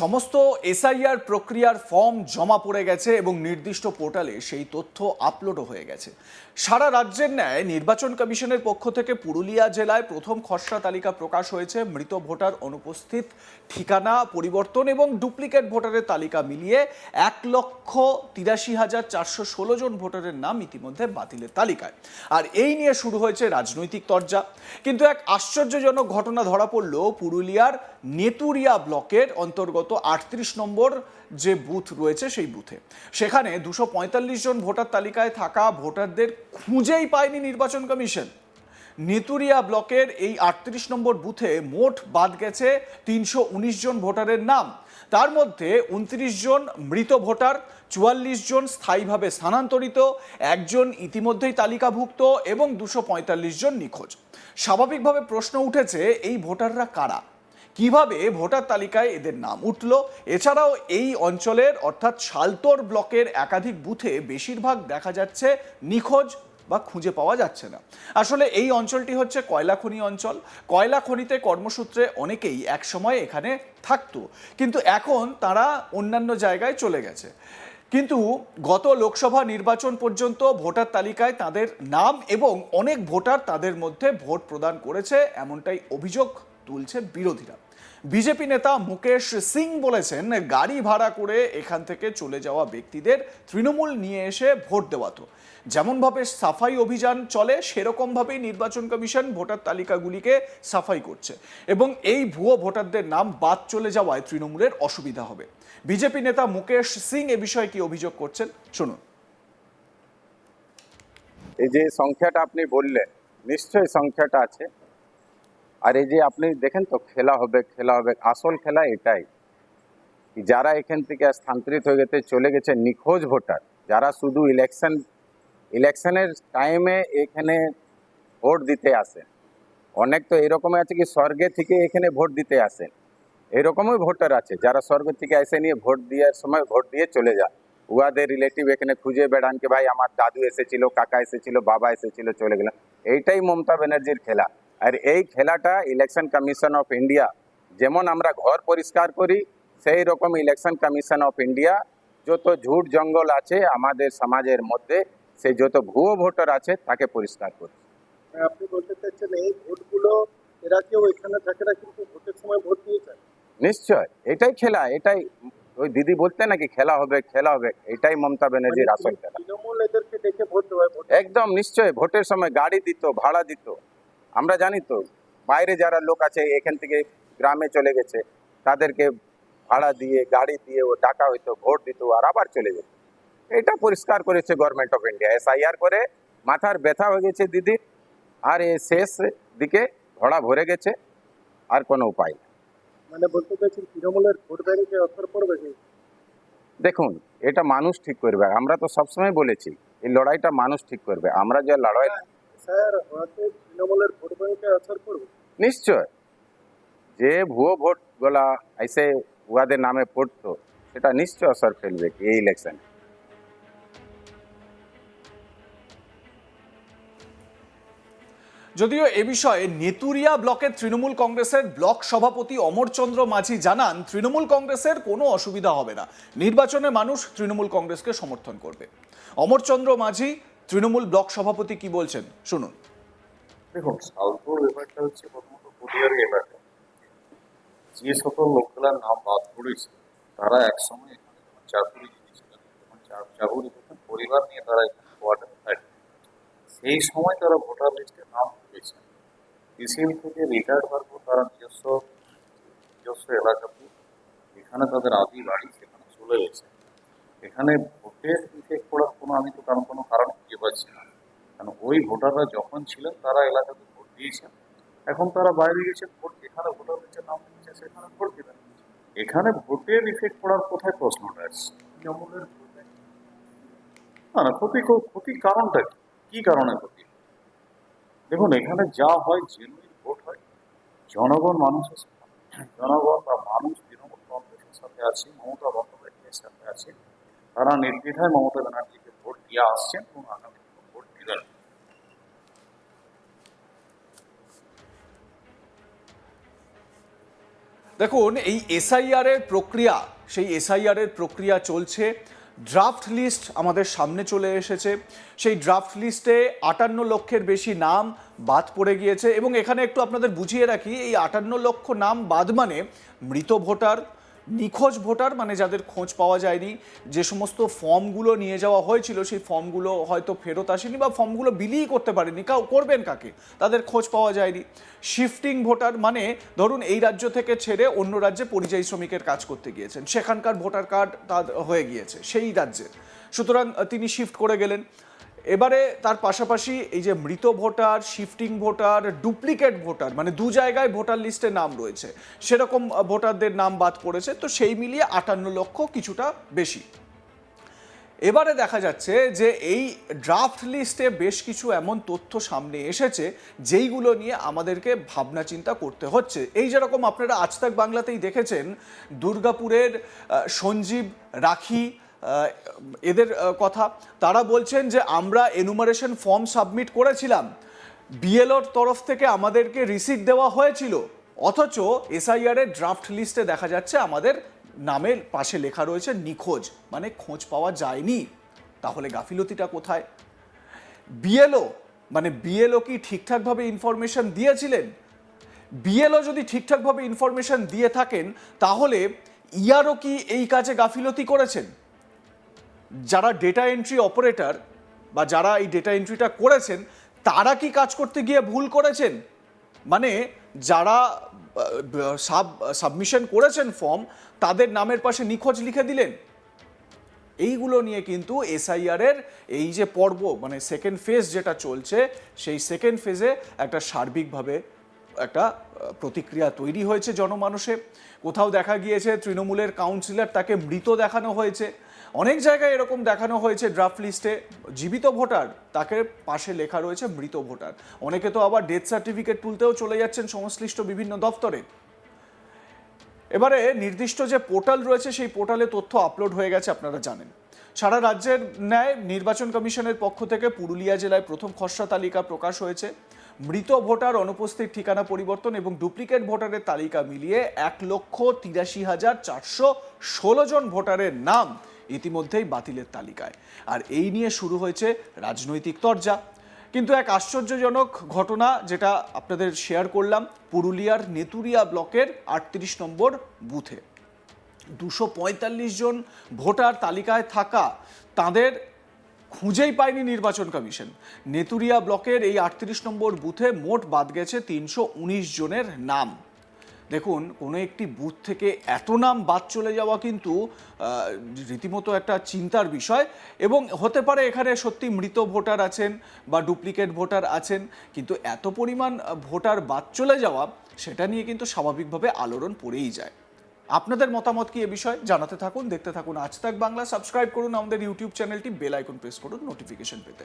সমস্ত এসআইআর প্রক্রিয়ার ফর্ম জমা পড়ে গেছে এবং নির্দিষ্ট পোর্টালে সেই তথ্য আপলোডও হয়ে গেছে। সারা রাজ্যের ন্যায় নির্বাচন কমিশনের পক্ষ থেকে পুরুলিয়া জেলায় প্রথম খসড়া তালিকা প্রকাশ হয়েছে। মৃত ভোটার অনুপস্থিত, ঠিকানা, পরিবর্তন এবং ডুপ্লিকেট ভোটারের তালিকা মিলিয়ে এক লক্ষ তিরাশি হাজার চারশো ষোলো জন ভোটারের নাম ইতিমধ্যে বাতিলের তালিকায়। আর এই নিয়ে শুরু হয়েছে রাজনৈতিক তরজা। কিন্তু এক আশ্চর্যজনক ঘটনা ধরা পড়ল পুরুলিয়ার নেতুরিয়া ব্লকের অন্তর্গত আটত্রিশ নম্বর যে বুথ রয়েছে সেই বুথে। সেখানে দুশো জন ভোটার তালিকায় থাকা ভোটারদের খুঁজেই পায়নি নির্বাচন কমিশন। নেতুরিয়া ব্লকের এই আটত্রিশ নম্বর বুথে মোট বাদ গেছে তিনশো উনিশ জন ভোটারের নাম। তার মধ্যে উনত্রিশ জন মৃত ভোটার, চুয়াল্লিশ জন স্থায়ীভাবে স্থানান্তরিত, একজন ইতিমধ্যেই তালিকাভুক্ত এবং দুশো জন নিখোঁজ। স্বাভাবিকভাবে প্রশ্ন উঠেছে, এই ভোটাররা কারা? কীভাবে ভোটার তালিকায় এদের নাম উঠল? এছাড়াও এই অঞ্চলের, অর্থাৎ শালতোর ব্লকের একাধিক বুথে বেশিরভাগ দেখা যাচ্ছে নিখোঁজ বা খুঁজে পাওয়া যাচ্ছে না। আসলে এই অঞ্চলটি হচ্ছে কয়লা খনি অঞ্চল। কয়লা খনিতে কর্মসূত্রে অনেকেই একসময় এখানে থাকতো। কিন্তু এখন তারা অন্যান্য জায়গায় চলে গেছে। কিন্তু গত লোকসভা নির্বাচন পর্যন্ত ভোটার তালিকায় তাদের নাম এবং অনেক ভোটার তাদের মধ্যে ভোট প্রদান করেছে, এমনটাই অভিযোগ তুলছে বিরোধীরা। বিজেপি নেতা মুকেশ সিং বলেছেন, গাড়ি ভাড়া করে এখান থেকে চলে যাওয়া ব্যক্তিদের তৃণমূল নিয়ে এসে ভোট দেওয়াতো যেমনভাবে সাফাই অভিযান চলে সেরকমভাবেই নির্বাচন কমিশন ভোটার তালিকাগুলিকে সাফাই করছে এবং এই ভুয়ো ভোটারদের নাম বাদ চলে যাওয়ায় তৃণমূলের অসুবিধা হবে। বিজেপি নেতা মুকেশ সিং এ বিষয়ে কি অভিযোগ করছেন? শুনুন। এই যে সংখ্যাটা আপনি বললেন, নিশ্চয়ই সংখ্যাটা আছে। আর এই যে আপনি দেখেন তো, খেলা হবে খেলা হবে, আসল খেলা এটাই। যারা এখান থেকে স্থানান্তরিত হয়ে গেছে, চলে গেছে নিখোঁজ ভোটার। যারা শুধু ইলেকশন ইলেকশনের টাইমে এখানে ভোট দিতে আসে। অনেক তো এরকম আছে কি, স্বর্গে থেকে এখানে ভোট দিতে আসেন এরকমই ভোটার আছে, যারা স্বর্গ থেকে এসে নিয়ে ভোট দেওয়ার সময় ভোট দিয়ে চলে যায়। উহাদের রিলেটিভ এখানে খুঁজে বেড়ান কি, ভাই, আমার দাদু এসেছিল, কাকা এসেছিল, বাবা এসেছিল, চলে গেলাম এইটাই মমতা ব্যানার্জির খেলা। আর এই খেলাটা ইলেকশন কমিশন অফ ইন্ডিয়া যেমন আমরা ঘর পরিষ্কার করি সেই রকম ইলেকশন কমিশন অফ ইন্ডিয়া যত ঝুট জঙ্গল আছে আমাদের সমাজের মধ্যে সেই যত ভুয়ো ভোটার আছে তাকে পরিষ্কার করি। মানে আপনি বলতে চাচ্ছেন এই ভোটগুলো এরা কেউ এখানে থাকে না কিন্তু ভোটের সময় ভোট দিয়েছেন নিশ্চয় এটাই খেলা এটাই ওই দিদি বলতে নাকি খেলা হবে খেলা হবে এটাই মমতা ব্যানার্জির আসল খেলা। একদম নিশ্চয় ভোটের সময় গাড়ি দিত ভাড়া দিত। আমরা জানি তো বাইরে যারা লোক আছে এখান থেকে গ্রামে চলে গেছে তাদেরকে ভাড়া দিয়ে গাড়ি দিয়ে ও টাকা হইতো ভোট দিত আর আবার চলে যেত। এটা পরিষ্কার করেছে গভর্নমেন্ট অফ ইন্ডিয়া এসআইআর করে মাথার ব্যথা হয়ে গেছে দিদি আর এ শেষ দিকে ঘোড়া ভরে গেছে আর কোনো উপায় নেই। মানে বলতে চাচ্ছেন তৃণমূলের ভোট ব্যাংকে অসর পড়বে দেখুন এটা মানুষ ঠিক করবে। আমরা তো সবসময় বলেছি এই লড়াইটা মানুষ ঠিক করবে। আমরা যে লড়াই স্যার হওয়াতে তৃণমূলের ভোট ব্যাংকে অসর পড়বে নিশ্চয়। যে ভুয়ো ভোটগুলা এসে উহাদের নামে পড়তো সেটা নিশ্চয় অসর ফেলবে এই ইলেকশনে যদিও এ বিষয়ে নেতুরিয়া ব্লকের তৃণমূল কংগ্রেসের ব্লক সভাপতি অমরচন্দ্র মাঝি জানান তৃণমূল কংগ্রেসের কোনো অসুবিধা হবে না। নির্বাচনে মানুষ তৃণমূল কংগ্রেসকে সমর্থন করবে। অমরচন্দ্র মাঝি তৃণমূল ব্লক সভাপতি কি বলছেন? শুনুন। দেখুন শালপুর ব্যাপারটা হচ্ছে প্রথমত পরিবারের ব্যাপারটা যে সকল লোকগুলার নাম বাদ পড়েছে, তারা একসময় এখানে যখন চাকুরি দিয়েছিলেন তখন চাকুরি যখন পরিবার নিয়ে তারা এখানে কোয়ার্টারে থাকে। সেই সময় তারা ভোটার লিস্টে নাম তুলেছেন পিসিএল থেকে রিটায়ার্ড হওয়ার পর তারা নিজস্ব নিজস্ব এলাকাতে এখানে তাদের আদি বাড়ি সেখানে চলে গেছে। এখানে ভোটের ইফেক্ট পড়ার কোনো আমি তো কারণ কোনো কারণ খুঁজে পাচ্ছি না। কারণ ওই ভোটাররা যখন ছিলেন তারা এলাকাতে ভোট দিয়েছেন। এখন তারা বাইরে গেছেন ভোট যেখানে ভোটার হচ্ছে নাম দিচ্ছে সেখানে ভোট দেবেন। এখানে ভোটের ইফেক্ট পড়ার কোথায় প্রশ্নটা আসছে তৃণমূলের না না ক্ষতি ক্ষতির কারণটা কি? কি কারণে ক্ষতি? দেখুন এখানে যা হয় জেনুইন ভোট হয় জনগণ মানুষের সাথে- জনগণ বা মানুষ তৃণমূল কংগ্রেসের সাথে আছে মমতা বন্দ্যোপাধ্যায়ের সাথে আছে তারা নির্দ্বিধায় মমতা ব্যানার্জিকে ভোট দিয়ে আসছেন এবং আগামী ভোট দিবেন দেখুন, এই এসআইআর এর প্রক্রিয়া, সেই এসআইআর এর প্রক্রিয়া চলছে। ড্রাফট লিস্ট আমাদের সামনে চলে এসেছে। সেই ড্রাফট লিস্টে আটান্ন লক্ষের বেশি নাম বাদ পড়ে গিয়েছে এবং এখানে একটু আপনাদের বুঝিয়ে রাখি, এই আটান্ন লক্ষ নাম বাদ মানে মৃত ভোটার নিখোঁজ ভোটার মানে যাদের খোঁজ পাওয়া যায়নি, যে সমস্ত ফর্মগুলো নিয়ে যাওয়া হয়েছিল, সেই ফর্মগুলো হয়তো ফেরত আসেনি বা ফর্মগুলো বিলিই করতে পারেনি। কাউ, করবেন কাকে? তাদের খোঁজ পাওয়া যায়নি। শিফটিং ভোটার মানে ধরুন এই রাজ্য থেকে ছেড়ে অন্য রাজ্যে পরিযায়ী শ্রমিকের কাজ করতে গিয়েছেন। সেখানকার ভোটার কার্ড তার হয়ে গিয়েছে, সেই রাজ্যে সুতরাং তিনি শিফট করে গেলেন। এবারে তার পাশাপাশি এই যে মৃত voter shifting voter duplicate voter মানে দু জায়গায় ভোটার লিস্টে নাম রয়েছে, সেরকম ভোটারদের নাম বাদ পড়েছে, তো সেই মিলিয়ে আটান্ন লক্ষ কিছুটা বেশি। এবারে দেখা যাচ্ছে যে এই ড্রাফট লিস্টে বেশ কিছু এমন তথ্য সামনে এসেছে, যেইগুলো নিয়ে আমাদেরকে ভাবনা চিন্তা করতে হচ্ছে। এই যেরকম আপনারা আজ তাক বাংলাতেই দেখেছেন, দুর্গাপুরের সঞ্জীব রাখি এদের কথা। তারা বলছেন যে আমরা এনুমারেশন ফর্ম সাবমিট করেছিলাম। বিএলওর তরফ থেকে আমাদেরকে রিসিট দেওয়া হয়েছিল। অথচ এসআইআর এর ড্রাফট লিস্টে দেখা যাচ্ছে আমাদের নামের পাশে লেখা রয়েছে নিখোঁজ। মানে খোঁজ পাওয়া যায়নি। তাহলে গাফিলতিটা কোথায়? বিএলও মানে বিএলও কি ঠিকঠাকভাবে ইনফরমেশন দিয়েছিলেন? বিএলও যদি ঠিকঠাকভাবে ইনফরমেশন দিয়ে থাকেন, তাহলে ইয়ারও কি এই কাজে গাফিলতি করেছেন? যারা ডেটা এন্ট্রি অপারেটর বা যারা এই ডেটা এন্ট্রিটা করেছেন, তারা কি কাজ করতে গিয়ে ভুল করেছেন? মানে যারা সাব সাবমিশন করেছেন ফর্ম তাদের নামের পাশে নিখোঁজ লিখে দিলেন। এইগুলো নিয়ে কিন্তু এসআইআর এর এই যে পর্ব মানে সেকেন্ড ফেজ যেটা চলছে, সেই সেকেন্ড ফেজে একটা সার্বিকভাবে একটা প্রতিক্রিয়া তৈরি হয়েছে জনমানসে কোথাও দেখা গিয়েছে তৃণমূলের কাউন্সিলর তাকে মৃত দেখানো হয়েছে। অনেক জায়গায় এরকম দেখানো হয়েছে ড্রাফট লিস্টে জীবিত ভোটার, তাকে পাশে লেখা রয়েছে মৃত ভোটার। অনেকে তো আবার ডেথ সার্টিফিকেট তুলতেও চলে যাচ্ছেন সংশ্লিষ্ট বিভিন্ন দপ্তরে। এবারে নির্দিষ্ট যে পোর্টাল রয়েছে, সেই পোর্টালে তথ্য আপলোড হয়ে গেছে, আপনারা জানেন। সারা রাজ্যের ন্যায় নির্বাচন কমিশনের পক্ষ থেকে পুরুলিয়া জেলায় প্রথম খসড়া তালিকা প্রকাশ হয়েছে। মৃত ভোটার অনুপস্থিত ঠিকানা পরিবর্তন এবং ডুপ্লিকেট ভোটারের তালিকা মিলিয়ে এক লক্ষ তিরাশি হাজার চারশো ষোলো জন ভোটারের নাম ইতিমধ্যেই বাতিলের তালিকায়। আর এই নিয়ে শুরু হয়েছে রাজনৈতিক তরজা। কিন্তু এক আশ্চর্যজনক ঘটনা যেটা আপনাদের শেয়ার করলাম পুরুলিয়ার নেতুরিয়া ব্লকের আটত্রিশ নম্বর বুথে। দুশো জন ভোটার তালিকায় থাকা তাদের খুঁজেই পায়নি নির্বাচন কমিশন। নেতুরিয়া ব্লকের এই আটত্রিশ নম্বর বুথে মোট বাদ গেছে তিনশো উনিশ জনের নাম। দেখুন, কোনো একটি বুথ থেকে এত নাম বাদ চলে যাওয়া কিন্তু রীতিমতো একটা চিন্তার বিষয় এবং হতে পারে এখানে সত্যি মৃত ভোটার আছেন বা ডুপ্লিকেট ভোটার আছেন, কিন্তু এত পরিমাণ ভোটার বাদ চলে যাওয়া, সেটা নিয়ে কিন্তু স্বাভাবিকভাবে আলোড়ন পড়েই যায়। আপনাদের মতামত কি এ বিষয়ে? জানাতে থাকুন, দেখতে থাকুন আজ তাক বাংলা, সাবস্ক্রাইব করুন আমাদের ইউটিউব চ্যানেলটি, বেল আইকন প্রেস করুন, নোটিফিকেশন পেতে।